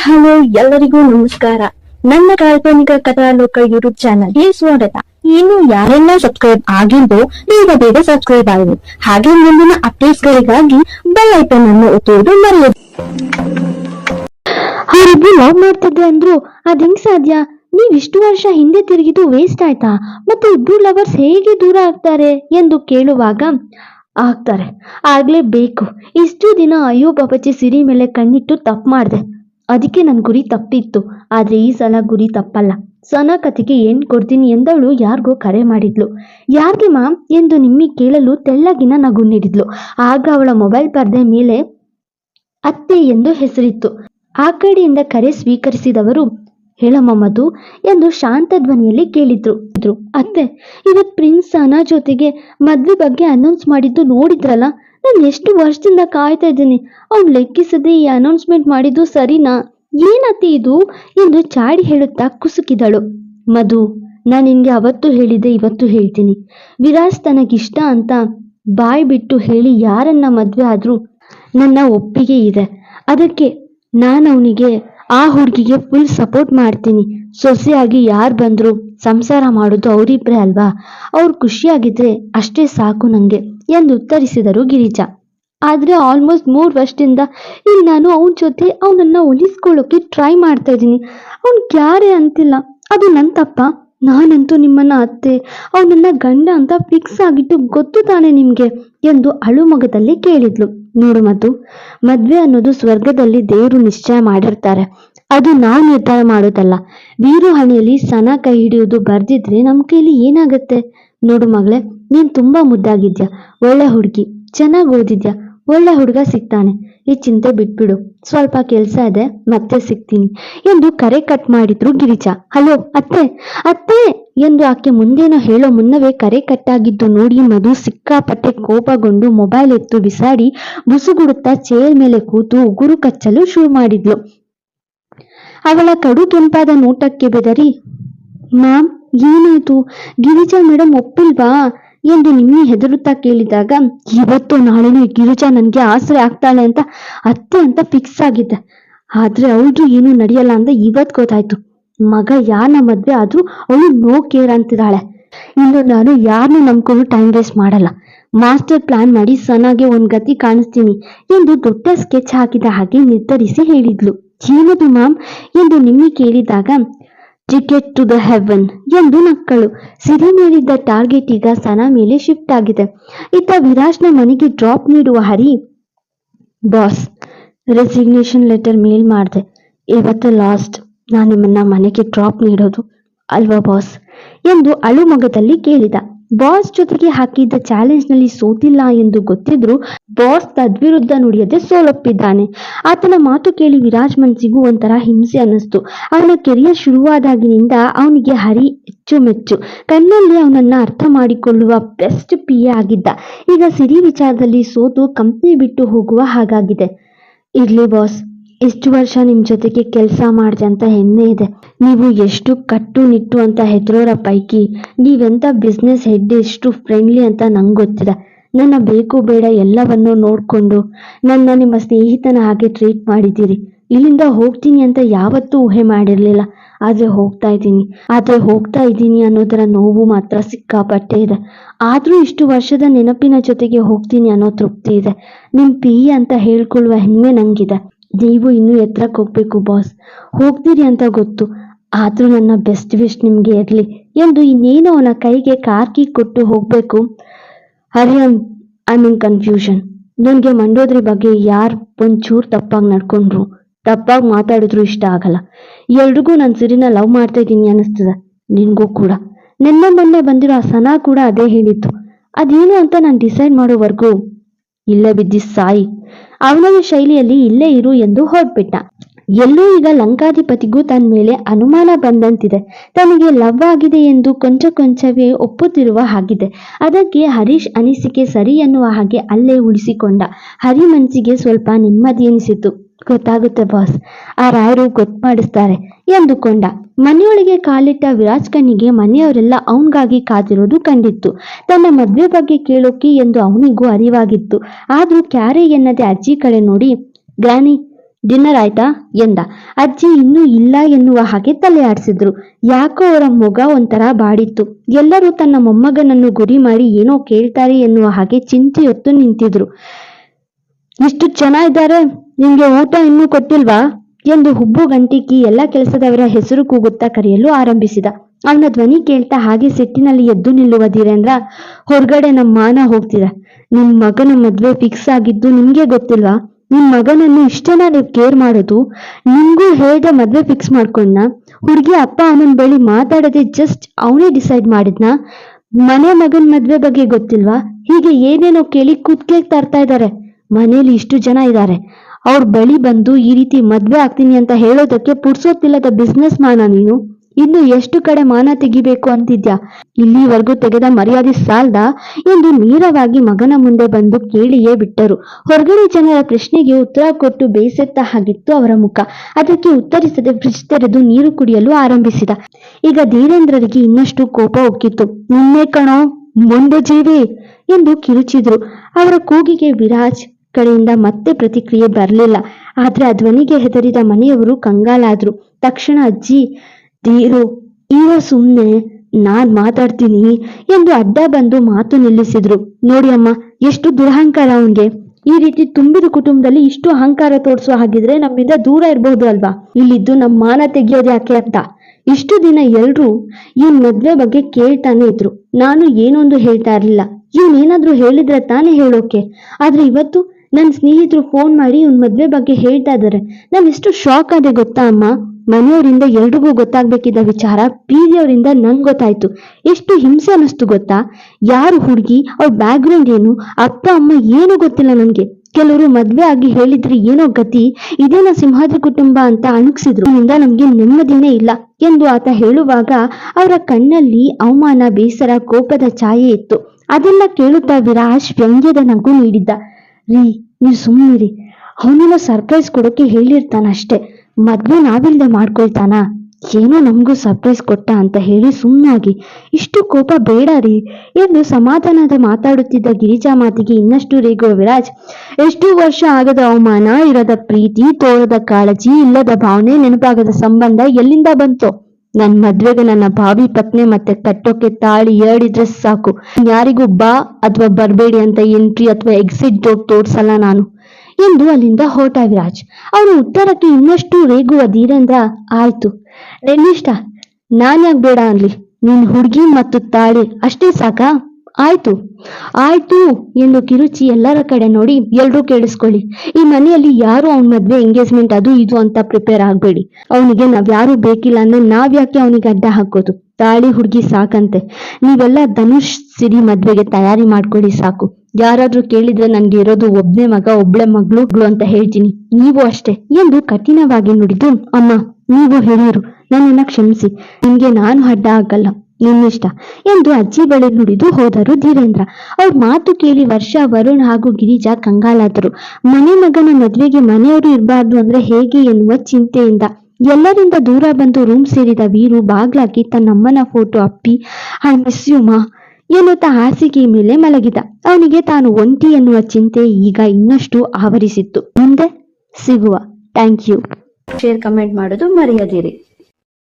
Hello, ಎಲ್ಲರಿಗೂ ನಮಸ್ಕಾರ. ನನ್ನ ಕಾಲ್ಪನಿಕ ಕಥಾಲೋಕ ಯೂಟ್ಯೂಬ್ ಚಾನಲ್ಗೆ ಸ್ವಾಗತ. ಇನ್ನು ಯಾರೆಲ್ಲ ಸಬ್ಸ್ಕ್ರೈಬ್ ಆಗಿದ್ದು ಬೇಗ ಬೇಗ ಸಬ್ಸ್ಕ್ರೈಬ್ ಆಗಿ ಹಾಗೆ ಮುಂದಿನ ಅಪ್ಡೇಟ್ಸ್ ಗಳಿಗಾಗಿ ಬೆಲ್ ಐಕನ್ ಅನ್ನು ಒತ್ತುವುದು ಮರೆಯದು. ಅವರಿಬ್ರು ಲವ್ ಮಾಡ್ತಿದ್ದೆ ಅಂದ್ರು ಅದ್ ಹೆಂಗ್ ಸಾಧ್ಯ? ನೀವ್ ಇಷ್ಟು ವರ್ಷ ಹಿಂದೆ ತಿರುಗಿದು ವೇಸ್ಟ್ ಆಯ್ತಾ? ಮತ್ತೆ ಇಬ್ರು ಲವರ್ಸ್ ಹೇಗೆ ದೂರ ಆಗ್ತಾರೆ ಎಂದು ಕೇಳುವಾಗ ಆಗ್ತಾರೆ. ಆಗ್ಲೇ ಬೇಕು. ಇಷ್ಟು ದಿನ ಅಯ್ಯೋ ಬಾಬಾಜಿ ಸಿರಿ ಮೇಲೆ ಕಣ್ಣಿಟ್ಟು ತಪ್ಪು ಮಾಡ್ದೆ. ಅದಕ್ಕೆ ನನ್ ಗುರಿ ತಪ್ಪಿತ್ತು, ಆದ್ರೆ ಈ ಸಲ ಗುರಿ ತಪ್ಪಲ್ಲ. ಸನ ಕತೆಗೆ ಏನ್ ಕೊಡ್ತೀನಿ ಎಂದವಳು ಯಾರಿಗೋ ಕರೆ ಮಾಡಿದ್ಲು. ಯಾರಿಗೆ ಮಾ ಎಂದು ನಿಮ್ಮಿ ಕೇಳಲು ತೆಳ್ಳಗಿನ ನಗು ನೀಡಿದ್ಲು. ಆಗ ಅವಳ ಮೊಬೈಲ್ ಪರ್ದೆ ಮೇಲೆ ಅತ್ತೆ ಎಂದು ಹೆಸರಿತ್ತು. ಆ ಕಡೆಯಿಂದ ಕರೆ ಸ್ವೀಕರಿಸಿದವರು ಹೇಳಮ್ಮ ಮಧು ಎಂದು ಶಾಂತ ಧ್ವನಿಯಲ್ಲಿ ಕೇಳಿದ್ರು. ಅತ್ತೆ, ಇವತ್ ಪ್ರಿನ್ಸ್ ಅನಾ ಜೊತೆಗೆ ಮದ್ವೆ ಬಗ್ಗೆ ಅನೌನ್ಸ್ ಮಾಡಿದ್ದು ನೋಡಿದ್ರಲ್ಲ? ನಾನು ಎಷ್ಟು ವರ್ಷದಿಂದ ಕಾಯ್ತಾ ಇದ್ದೀನಿ. ಅವ್ನು ಲೆಕ್ಕಿಸದೆ ಈ ಅನೌನ್ಸ್ಮೆಂಟ್ ಮಾಡಿದ್ದು ಸರಿನಾ? ಏನತ್ತೆ ಇದು? ಎಂದು ಚಾಡಿ ಹೇಳುತ್ತಾ ಕುಸುಕಿದಳು. ಮಧು, ನಾನು ನಿನ್ಗೆ ಅವತ್ತು ಹೇಳಿದೆ ಇವತ್ತು ಹೇಳ್ತೀನಿ. ವಿರಾಜ್ ತನಗಿಷ್ಟ ಅಂತ ಬಾಯ್ ಬಿಟ್ಟು ಹೇಳಿ ಯಾರನ್ನ ಮದ್ವೆ ಆದ್ರೂ ನನ್ನ ಒಪ್ಪಿಗೆ ಇದೆ. ಅದಕ್ಕೆ ನಾನು ಅವನಿಗೆ ಆ ಹುಡುಗಿಗೆ ಫುಲ್ ಸಪೋರ್ಟ್ ಮಾಡ್ತೀನಿ. ಸೊಸೆಯಾಗಿ ಯಾರು ಬಂದರು ಸಂಸಾರ ಮಾಡೋದು ಅವರಿಬ್ಬರೇ ಅಲ್ವಾ? ಅವ್ರು ಖುಷಿಯಾಗಿದ್ರೆ ಅಷ್ಟೇ ಸಾಕು ನನಗೆ ಎಂದು ಉತ್ತರಿಸಿದರು ಗಿರಿಜಾ. ಆದರೆ ಆಲ್ಮೋಸ್ಟ್ ಮೂರು ವರ್ಷದಿಂದ ಇಲ್ಲಿ ನಾನು ಅವನ ಜೊತೆ ಅವನನ್ನು ಉಳಿಸ್ಕೊಳ್ಳೋಕೆ ಟ್ರೈ ಮಾಡ್ತಾ ಇದ್ದೀನಿ. ಅವ್ನು ಯಾರೇ ಅಂತಿಲ್ಲ. ಅದು ನನ್ನ ತಪ್ಪ? ನಾನಂತೂ ನಿಮ್ಮನ್ನ ಅತ್ತೆ. ಅವನನ್ನ ಗಂಡ ಅಂತ ಫಿಕ್ಸ್ ಆಗಿದ್ದು ಗೊತ್ತು ತಾನೆ ನಿಮ್ಗೆ ಎಂದು ಅಳುಮಗದಲ್ಲಿ ಕೇಳಿದ್ಲು. ನೋಡು ಮಧು, ಮದ್ವೆ ಅನ್ನೋದು ಸ್ವರ್ಗದಲ್ಲಿ ದೇವರು ನಿಶ್ಚಯ ಮಾಡಿರ್ತಾರೆ. ಅದು ನಾವು ನಿರ್ಧಾರ ಮಾಡೋದಲ್ಲ. ವೀರು ಹಣೆಯಲ್ಲಿ ಸನ ಕೈ ಹಿಡಿಯೋದು ಬರ್ದಿದ್ರೆ ನಮ್ ಕೈಲಿ ಏನಾಗತ್ತೆ? ನೋಡು ಮಗಳೇ, ನೀನ್ ತುಂಬಾ ಮುದ್ದಾಗಿದ್ಯಾ, ಒಳ್ಳೆ ಹುಡುಗಿ, ಚೆನ್ನಾಗಿ ಓದಿದ್ಯಾ ಒಳ್ಳೆ ಹುಡುಗ ಸಿಗ್ತಾನೆ. ಈ ಚಿಂತೆ ಬಿಟ್ಬಿಡು. ಸ್ವಲ್ಪ ಕೆಲ್ಸ ಇದೆ, ಮತ್ತೆ ಸಿಗ್ತೀನಿ. ಎಂದು ಕರೆ ಕಟ್ ಮಾಡಿದ್ರು ಗಿರಿಜಾ. ಹಲೋ, ಅತ್ತೆ ಅತ್ತೆ! ಎಂದು ಆಕೆ ಮುಂದೇನೋ ಹೇಳೋ ಮುನ್ನವೇ ಕರೆ ಕಟ್ಟಾಗಿದ್ದು ನೋಡಿ ಮಧು ಸಿಕ್ಕಾಪಟ್ಟೆ ಕೋಪಗೊಂಡು ಮೊಬೈಲ್ ಎತ್ತು ಬಿಸಾಡಿ ಬುಸುಗುಡುತ್ತಾ ಚೇರ್ ಮೇಲೆ ಕೂತು ಉಗುರು ಕಚ್ಚಲು ಶುರು ಮಾಡಿದ್ಲು. ಅವಳ ಕಡು ಕೆಂಪಾದ ನೋಟಕ್ಕೆ ಬೆದರಿ. ಮಾಮ್ ಏನಾಯ್ತು? ಗಿರಿಜಾ ಮೇಡಮ್ ಒಪ್ಪಿಲ್ವಾ? ಎಂದು ನಿಮ್ಮಿ ಹೆದರುತ್ತಾ ಕೇಳಿದಾಗ, ಇವತ್ತು ನಾಳೆನೂ ಗಿರಿಜಾ ನನ್ಗೆ ಆಸರೆ ಆಗ್ತಾಳೆ ಅಂತ ಅತ್ತೆ ಅಂತ ಫಿಕ್ಸ್ ಆಗಿದ್ದೆ. ಆದ್ರೆ ಅವಳು ಏನು ನಡೆಯಲ್ಲ ಅಂತ ಇವತ್ ಗೊತ್ತಾಯ್ತು. ಮಗ ಯಾರನ್ನ ಮದ್ವೆ ಆದ್ರೂ ಅವಳು ನೋ ಕೇರ್ ಅಂತಿದ್ದಾಳೆ. ಇನ್ನು ನಾನು ಯಾರನ್ನು ನಂಬ್ಕೊಂಡು ಟೈಮ್ ವೇಸ್ಟ್ ಮಾಡಲ್ಲ. ಮಾಸ್ಟರ್ ಪ್ಲಾನ್ ಮಾಡಿ ಸನಾಗೆ ಒಂದ್ ಗತಿ ಕಾಣಿಸ್ತೀನಿ ಎಂದು ದೊಡ್ಡ ಸ್ಕೆಚ್ ಹಾಕಿದ ಹಾಗೆ ನಿರ್ಧರಿಸಿ ಹೇಳಿದ್ಲು. ಏನದು ಮ್ಯಾಮ್ ಎಂದು ನಿಮ್ಮಿ ಕೇಳಿದಾಗ ಟಿಕೆಟ್ ಟು ದ ಹೆವನ್ ಎಂದು ನಕ್ಕಳು. ಸಿರಿ ಮೇಲಿದ್ದ ಟಾರ್ಗೆಟ್ ಈಗ ಸನಾ ಮೇಲೆ ಶಿಫ್ಟ್ ಆಗಿದೆ. ಇತ್ತ ವಿರಾಜ್ನ ಮನೆಗೆ ಡ್ರಾಪ್ ನೀಡುವ Hari boss resignation letter mail ಮಾಡಿದೆ. ಇವತ್ತು ಲಾಸ್ಟ್ ನಾನು ನಿಮ್ಮನ್ನ ಮನೆಗೆ ಡ್ರಾಪ್ ನೀಡೋದು ಅಲ್ವಾ ಬಾಸ್ ಎಂದು ಅಳುಮೊಗದಲ್ಲಿ ಕೇಳಿದ. ಬಾಸ್ ಜೊತೆಗೆ ಹಾಕಿದ್ದ ಚಾಲೆಂಜ್ನಲ್ಲಿ ಸೋತಿಲ್ಲ ಎಂದು ಗೊತ್ತಿದ್ರು ಬಾಸ್ ತದ್ವಿರುದ್ಧ ನುಡಿಯದೆ ಸೋಲೊಪ್ಪಿದ್ದಾನೆ. ಆತನ ಮಾತು ಕೇಳಿ ವಿರಾಜ್ ಮನ್ಸಿಗೂ ಒಂಥರ ಹಿಂಸೆ ಅನ್ನಿಸ್ತು. ಅವನ ಕೆರಿಯರ್ ಶುರುವಾದಾಗಿನಿಂದ ಅವನಿಗೆ ಹರಿ ಮೆಚ್ಚು. ಕಣ್ಣಲ್ಲಿ ಅವನನ್ನ ಅರ್ಥ ಮಾಡಿಕೊಳ್ಳುವ ಬೆಸ್ಟ್ ಪಿ ಆಗಿದ್ದ. ಈಗ ಸಿರಿ ವಿಚಾರದಲ್ಲಿ ಸೋತು ಕಂಪ್ನಿ ಬಿಟ್ಟು ಹೋಗುವ ಹಾಗಾಗಿದೆ. ಇರ್ಲಿ ಬಾಸ್. ಇಷ್ಟು ವರ್ಷ ನಿಮ್ ಜೊತೆಗೆ ಕೆಲಸ ಮಾಡಿದೆ ಅಂತ ಹೆಮ್ಮೆ ಇದೆ. ನೀವು ಎಷ್ಟು ಕಟ್ಟು ನಿಟ್ಟು ಅಂತ ಹೆದರೋರ ಪೈಕಿ, ನೀವೆಂತ ಬಿಸ್ನೆಸ್ ಹೆಡ್ ಎಷ್ಟು ಫ್ರೆಂಡ್ಲಿ ಅಂತ ನಂಗೆ ಗೊತ್ತಿದೆ ನನ್ನ ಬೇಕು ಬೇಡ ಎಲ್ಲವನ್ನೂ ನೋಡ್ಕೊಂಡು ನನ್ನ ನಿಮ್ಮ ಸ್ನೇಹಿತನ ಹಾಗೆ ಟ್ರೀಟ್ ಮಾಡಿದ್ದೀರಿ. ಇಲ್ಲಿಂದ ಹೋಗ್ತೀನಿ ಅಂತ ಯಾವತ್ತೂ ಊಹೆ ಮಾಡಿರಲಿಲ್ಲ. ಆದರೆ ಹೋಗ್ತಾ ಇದ್ದೀನಿ. ಆದರೆ ಹೋಗ್ತಾ ಇದ್ದೀನಿ ಅನ್ನೋದರ ನೋವು ಮಾತ್ರ ಸಿಕ್ಕಾಪಟ್ಟೆ ಇದೆ. ಆದರೂ ಇಷ್ಟು ವರ್ಷದ ನೆನಪಿನ ಜೊತೆಗೆ ಹೋಗ್ತೀನಿ ಅನ್ನೋ ತೃಪ್ತಿ ಇದೆ. ನಿಮ್ಮ ಪಿ ಅಂತ ಹೇಳ್ಕೊಳ್ಳುವ ಹೆಮ್ಮೆ ನಂಗಿದೆ. ನೀವು ಇನ್ನೂ ಎತ್ತರಕ್ಕೆ ಹೋಗ್ಬೇಕು ಬಾಸ್ ಹೋಗ್ತೀರಿ ಅಂತ ಗೊತ್ತು. ಆದ್ರೂ ನನ್ನ ಬೆಸ್ಟ್ ವಿಶ್ ನಿಮ್ಗೆ ಇರಲಿ. ಎಂದು ಇನ್ನೇನು ಅವನ ಕೈಗೆ ಕಾರ್ಕಿ ಕೊಟ್ಟು ಹೋಗ್ಬೇಕು. ಹರಿಯಂ ಐ ಮೀನ್ ಕನ್ಫ್ಯೂಷನ್ ನನಗೆ ಮಂಡೋದ್ರಿ ಬಗ್ಗೆ ಯಾರು ಒಂಚೂರು ತಪ್ಪಾಗಿ ನಡ್ಕೊಂಡ್ರು. ತಪ್ಪಾಗಿ ಮಾತಾಡಿದ್ರು ಇಷ್ಟ ಆಗಲ್ಲ. ಎಲ್ರಿಗೂ ನಾನು ಸಿರಿನ ಲವ್ ಮಾಡ್ತಾ ಇದ್ದೀನಿ ಅನ್ನಿಸ್ತದೆ. ನಿನ್ಗೂ ಕೂಡ. ನಿನ್ನೆ ಮೊನ್ನೆ ಬಂದಿರೋ ಆ ಸನಾ ಕೂಡ ಅದೇ ಹೇಳಿತ್ತು ಅದೇನು ಅಂತ ನಾನು ಡಿಸೈಡ್ ಮಾಡೋವರೆಗೂ ಇಲ್ಲೇ ಬಿದ್ದಿ ಸಾಯಿ. ಅವನವ ಶೈಲಿಯಲ್ಲಿ ಇಲ್ಲೇ ಇರು ಎಂದು ಹೊರಟ್ಬಿಟ್ಟ ಎಲ್ಲೂ ಈಗ ಲಂಕಾಧಿಪತಿಗೂ ತನ್ನ ಮೇಲೆ ಅನುಮಾನ ಬಂದಂತಿದೆ. ತನಗೆ ಲವ್ ಆಗಿದೆ ಎಂದು ಕೊಂಚ ಕೊಂಚವೇ ಒಪ್ಪುತ್ತಿರುವ ಹಾಗಿದೆ. ಅದಕ್ಕೆ ಹರೀಶ್ ಅನಿಸಿಕೆ ಸರಿ ಎನ್ನುವ ಹಾಗೆ ಅಲ್ಲೇ ಉಳಿಸಿಕೊಂಡ. ಹರಿ ಮನಸ್ಸಿಗೆ ಸ್ವಲ್ಪ ನೆಮ್ಮದಿ ಎನಿಸಿತು. ಗೊತ್ತಾಗುತ್ತೆ, ಬಾಸ್. ಆ ರಾಯರು ಗೊತ್ತು ಮಾಡಿಸ್ತಾರೆ ಎಂದುಕೊಂಡ. ಮನೆಯೊಳಗೆ ಕಾಲಿಟ್ಟ ವಿರಾಜ್ ಕಣ್ಣಿಗೆ ಮನೆಯವರೆಲ್ಲ ಅವನಿಗಾಗಿ ಕಾದಿರೋದು ಕಂಡಿತ್ತು. ತನ್ನ ಮದುವೆ ಬಗ್ಗೆ ಕೇಳೋಕೆ ಎಂದು ಅವನಿಗೂ ಅರಿವಾಗಿತ್ತು. ಆದ್ರೂ ಕ್ಯಾರೆ ಎನ್ನದೆ ಅಜ್ಜಿ ಕಡೆ ನೋಡಿ ಗ್ರಾನಿ ಡಿನ್ನರ್ ಆಯ್ತಾ? ಎಂದ. ಅಜ್ಜಿ ಇನ್ನೂ ಇಲ್ಲ ಎನ್ನುವ ಹಾಗೆ ತಲೆ ಆಡಿಸಿದ್ರು ಯಾಕೋ ಅವರ ಮೊಗ ಒಂಥರ ಬಾಡಿತ್ತು. ಎಲ್ಲರೂ ತನ್ನ ಮೊಮ್ಮಗನನ್ನು ಗುರಿ ಮಾಡಿ ಏನೋ ಕೇಳ್ತಾರೆ ಎನ್ನುವ ಹಾಗೆ ಚಿಂತೆಯೊತ್ತು ನಿಂತಿದ್ರು. ಇಷ್ಟು ಚೆನ್ನಾಗಿದ್ದಾರೆ ನಿಮ್ಗೆ ಊಟ ಇನ್ನೂ ಕೊಟ್ಟಿಲ್ವಾ? ಎಂದು ಹುಬ್ಬು ಗಂಟಿಕ್ಕಿ ಎಲ್ಲ ಕೆಲಸದವರ ಹೆಸರು ಕೂಗುತ್ತಾ ಕರೆಯಲು ಆರಂಭಿಸಿದ. ಅವನ ಧ್ವನಿ ಕೇಳ್ತಾ ಹಾಗೆ ಸಿಟ್ಟಿನಲ್ಲಿ ಎದ್ದು ನಿಲ್ಲುವ ಧೀರೇಂದ್ರ ಹೊರಗಡೆ ನಮ್ಮ ಮಾನ ಹೋಗ್ತಿದೆ. ನಿಮ್ ಮಗನ ಮದ್ವೆ ಫಿಕ್ಸ್ ಆಗಿದ್ದು ನಿಮ್ಗೆ ಗೊತ್ತಿಲ್ವಾ? ನಿಮ್ ಮಗನನ್ನು ಇಷ್ಟೇನಾ ನೀವು ಕೇರ್ ಮಾಡೋದು? ನಿಮ್ಗೂ ಹೇಳ್ದೆ ಮದ್ವೆ ಫಿಕ್ಸ್ ಮಾಡ್ಕೊಂಡ್ನ? ಹುಡುಗಿ ಅಪ್ಪ ಅಮ್ಮನ ಬಳಿ ಮಾತಾಡದೆ ಜಸ್ಟ್ ಅವನೇ ಡಿಸೈಡ್ ಮಾಡಿದ್ನ? ಮನೆ ಮಗನ ಮದ್ವೆ ಬಗ್ಗೆ ಗೊತ್ತಿಲ್ವಾ? ಹೀಗೆ ಏನೇನೋ ಕೇಳಿ ಕುತ್ಕೆ ತರ್ತಾ ಇದ್ದಾರೆ. ಮನೇಲಿ ಇಷ್ಟು ಜನ ಇದ್ದಾರೆ ಅವ್ರ ಬಳಿ ಬಂದು ಈ ರೀತಿ ಮದ್ವೆ ಆಗ್ತೀನಿ ಅಂತ ಹೇಳೋದಕ್ಕೆ ಪುರ್ಸೋತಿಲ್ಲದ ಬಿಸ್ನೆಸ್ ಮಾನ ನೀನು? ಇನ್ನು ಎಷ್ಟು ಕಡೆ ಮಾನ ತೆಗಿಬೇಕು ಅಂತಿದ್ಯಾ? ಇಲ್ಲಿವರೆಗೂ ತೆಗೆದ ಮರ್ಯಾದೆ ಸಾಲ್ದ? ಎಂದು ನೇರವಾಗಿ ಮಗನ ಮುಂದೆ ಬಂದು ಕೇಳಿಯೇ ಬಿಟ್ಟರು. ಹೊರಗಡೆ ಜನರ ಪ್ರಶ್ನೆಗೆ ಉತ್ತರ ಕೊಟ್ಟು ಬೇಸತ್ತ ಹಾಗಿತ್ತು ಅವರ ಮುಖ. ಅದಕ್ಕೆ ಉತ್ತರಿಸದೆ ಫ್ರಿಜ್ ತೆರೆದು ನೀರು ಕುಡಿಯಲು ಆರಂಭಿಸಿದ. ಈಗ ಧೀರೇಂದ್ರರಿಗೆ ಇನ್ನಷ್ಟು ಕೋಪ ಉಕ್ಕಿತ್ತು. ನಿನ್ನೆ ಕಣೋ, ಮುಂದೆ ಜೀವಿ! ಎಂದು ಕಿರುಚಿದ್ರು. ಅವರ ಕೂಗಿಗೆ ವಿರಾಜ್ ಕಡೆಯಿಂದ ಮತ್ತೆ ಪ್ರತಿಕ್ರಿಯೆ ಬರಲಿಲ್ಲ. ಆದ್ರೆ ಆ ಧ್ವನಿಗೆ ಹೆದರಿದ ಮನೆಯವರು ಕಂಗಾಲಾದ್ರು. ತಕ್ಷಣ, ಅಜ್ಜಿ, ಧೀರು, ಈಗ ಸುಮ್ನೆ ನಾನ್ ಮಾತಾಡ್ತೀನಿ ಎಂದು ಅಡ್ಡ ಬಂದು ಮಾತು ನಿಲ್ಲಿಸಿದ್ರು. ನೋಡಿ ಅಮ್ಮ, ಎಷ್ಟು ದುರಹಂಕಾರ ಅವನ್ಗೆ. ಈ ರೀತಿ ತುಂಬಿದ ಕುಟುಂಬದಲ್ಲಿ ಇಷ್ಟು ಅಹಂಕಾರ ತೋರಿಸೋ ಹಾಗಿದ್ರೆ ನಮ್ಮಿಂದ ದೂರ ಇರಬಹುದು ಅಲ್ವಾ? ಇಲ್ಲಿದ್ದು ನಮ್ಮ ಮಾನ ತೆಗೆಯೋದು ಯಾಕೆ ಅಂತ. ಇಷ್ಟು ದಿನ ಎಲ್ರೂ ಈ ಮದ್ವೆ ಬಗ್ಗೆ ಕೇಳ್ತಾನೆ ಇದ್ರು. ನಾನು ಏನೊಂದು ಹೇಳ್ತಾ ಇರ್ಲಿಲ್ಲ. ಇವನೇನಾದ್ರೂ ಹೇಳಿದ್ರೆ ತಾನೇ ಹೇಳೋಕೆ. ಆದ್ರೆ ಇವತ್ತು ನನ್ನ ಸ್ನೇಹಿತರು ಫೋನ್ ಮಾಡಿ ಇವ್ನ ಮದ್ವೆ ಬಗ್ಗೆ ಹೇಳ್ತಾ ಇದ್ದಾರೆ ಎಷ್ಟು ಶಾಕ್ ಆದೆ ಗೊತ್ತಾ ಅಮ್ಮ? ಮನೆಯವರಿಂದ ಎಲ್ರಿಗೂ ಗೊತ್ತಾಗ್ಬೇಕಿದ್ದ ವಿಚಾರ ಬೀದಿಯವರಿಂದ ನಂಗ್ ಗೊತ್ತಾಯ್ತು. ಎಷ್ಟು ಹಿಂಸೆ ಅನ್ನಿಸ್ತು ಗೊತ್ತಾ? ಯಾರು ಹುಡುಗಿ, ಅವ್ರ ಬ್ಯಾಕ್ಗ್ರೌಂಡ್ ಏನು, ಅಪ್ಪ, ಅಮ್ಮ ಏನು ಗೊತ್ತಿಲ್ಲ ನನಗೆ. ಕೆಲವರು ಮದ್ವೆ ಆಗಿ ಹೇಳಿದ್ರೆ ಏನೋ ಗತಿ ಇದೇನ ಸಿಂಹದ ಕುಟುಂಬ ಅಂತ ಅಣಗ್ಸಿದ್ರು ನಿಂದ ನಮ್ಗೆ ನೆಮ್ಮದಿನೇ ಇಲ್ಲ ಎಂದು ಆತ ಹೇಳುವಾಗ ಅವರ ಕಣ್ಣಲ್ಲಿ ಅವಮಾನ, ಬೇಸರ, ಕೋಪದ ಛಾಯೆ ಇತ್ತು. ಅದೆಲ್ಲ ಕೇಳುತ್ತಾ ವಿರಾಜ್ ವ್ಯಂಗ್ಯದ ನಗು ನೀಡಿದ್ದ. ರೀ ನೀವು ಸುಮ್ಮನಿರಿ ಅವನೆಲ್ಲ ಸರ್ಪ್ರೈಸ್ ಕೊಡೋಕೆ ಹೇಳಿರ್ತಾನಷ್ಟೆ ಮದ್ವೆ ನಾವಿಲ್ದೆ ಮಾಡ್ಕೊಳ್ತಾನ? ಏನೋ ನಮಗೂ ಸರ್ಪ್ರೈಸ್ ಕೊಟ್ಟ ಅಂತ ಹೇಳಿ ಸುಮ್ಮನಾಗಿ ಇಷ್ಟು ಕೋಪ ಬೇಡ ರೀ. ಎಂದು ಸಮಾಧಾನದ ಮಾತಾಡುತ್ತಿದ್ದ ಗಿರಿಜಾ ಮಾತಿಗೆ ಇನ್ನಷ್ಟು ರೇಗೋ ವಿರಾಜ್, ಎಷ್ಟು ವರ್ಷ ಆಗದ ಅವಮಾನ, ಇರದ ಪ್ರೀತಿ ತೋರದ ಕಾಳಜಿ, ಇಲ್ಲದ ಭಾವನೆ, ನೆನಪಾಗದ ಸಂಬಂಧ ಎಲ್ಲಿಂದ ಬಂತು? ನನ್ ಮದ್ವೆಗೆ ನನ್ನ ಭಾವಿ ಪತ್ನಿ ಮತ್ತೆ ಕಟ್ಟೋಕೆ ತಾಳಿ ಹೇಳಿದ್ರೆ ಸಾಕು. ಯಾರಿಗೂ ಬಾ ಅಥವಾ ಬರಬೇಡಿ ಅಂತ ಎಂಟ್ರಿ ಅಥವಾ ಎಕ್ಸಿಟ್ ಡೋರ್ ತೋರ್ಸಲ್ಲ ನಾನು. ಎಂದು ಅಲ್ಲಿಂದ ಹೊರಟ ವಿರಾಜ್. ಅವನು ಉತ್ತರಕ್ಕೆ ಇನ್ನಷ್ಟು ರೇಗುವ ಧೀರೇಂದ್ರ, ಆಯ್ತು. ನಿನ್ನಿಷ್ಟ ನಾನ್ ಯಾಕೆ ಬೇಡ ಅನ್ಲಿ. ನಿನ್ ಹುಡುಗಿ ಮತ್ತು ತಾಳಿ ಅಷ್ಟೇ ಸಾಕಾ? ಆಯ್ತು. ಆಯ್ತು ಎಂದು ಕಿರುಚಿ ಎಲ್ಲರ ಕಡೆ ನೋಡಿ ಎಲ್ರೂ ಕೇಳಿಸ್ಕೊಳ್ಳಿ. ಈ ಮನೆಯಲ್ಲಿ ಯಾರು ಅವನ ಮದ್ವೆ ಎಂಗೇಜ್ಮೆಂಟ್ ಅದು ಇದು ಅಂತ ಪ್ರಿಪೇರ್ ಆಗ್ಬೇಡಿ. ಅವನಿಗೆ ನಾವ್ಯಾರು ಬೇಕಿಲ್ಲ ಅಂದ್ರೆ ನಾವ್ಯಾಕೆ ಅವನಿಗೆ ಅಡ್ಡ ಹಾಕೋದು? ತಾಳಿ ಹುಡುಗಿ ಸಾಕಂತೆ. ನೀವೆಲ್ಲ ಧನುಷ್ ಸಿರಿ ಮದ್ವೆಗೆ ತಯಾರಿ ಮಾಡ್ಕೊಳ್ಳಿ ಸಾಕು. ಯಾರಾದ್ರೂ ಕೇಳಿದ್ರೆ ನನ್ಗೆ ಇರೋದು ಒಬ್ನೇ ಮಗ, ಒಬ್ಳೆ ಮಗಳು ಅಂತ ಹೇಳ್ತೀನಿ. ನೀವು ಅಷ್ಟೇ. ಎಂದು ಕಠಿಣವಾಗಿ ನುಡಿದು, ಅಮ್ಮ, ನೀವು ಹಿರಿಯರು, ನನ್ನನ್ನ ಕ್ಷಮಿಸಿ. ನಿಮ್ಗೆ ನಾನು ಅಡ್ಡ ಆಗಲ್ಲ ನಿನ್ನಿಷ್ಟ. ಎಂದು ಅಜ್ಜಿ ಬಳಿ ನುಡಿದು ಹೋದರು ಧೀರೇಂದ್ರ. ಅವ್ರ ಮಾತು ಕೇಳಿ ವರ್ಷ, ವರುಣ್ ಹಾಗೂ ಗಿರಿಜಾ ಕಂಗಾಲಾದರು. ಮನೆ ಮಗನ ಮದ್ವೆಗೆ ಮನೆಯವರು ಇರಬಾರ್ದು ಅಂದ್ರೆ ಹೇಗೆ ಎನ್ನುವ ಚಿಂತೆಯಿಂದ. ಎಲ್ಲರಿಂದ ದೂರ ಬಂದು ರೂಮ್ ಸೇರಿದ ವೀರು ಬಾಗ್ಲಾಕಿ ತನ್ನಮ್ಮನ ಫೋಟೋ ಅಪ್ಪಿ ಐ ಮಿಸ್ ಯು ಮಾ ಎನ್ನುತ್ತಾ ಹಾಸಿಗೆ ಮೇಲೆ ಮಲಗಿದ. ಅವನಿಗೆ ತಾನು ಒಂಟಿ ಎನ್ನುವ ಚಿಂತೆ ಈಗ ಇನ್ನಷ್ಟು ಆವರಿಸಿತ್ತು. ಮುಂದೆ ಸಿಗುವ. ಥ್ಯಾಂಕ್ ಯು ಶೇರ್ ಕಮೆಂಟ್ ಮಾಡೋದು ಮರೆಯದಿರಿ.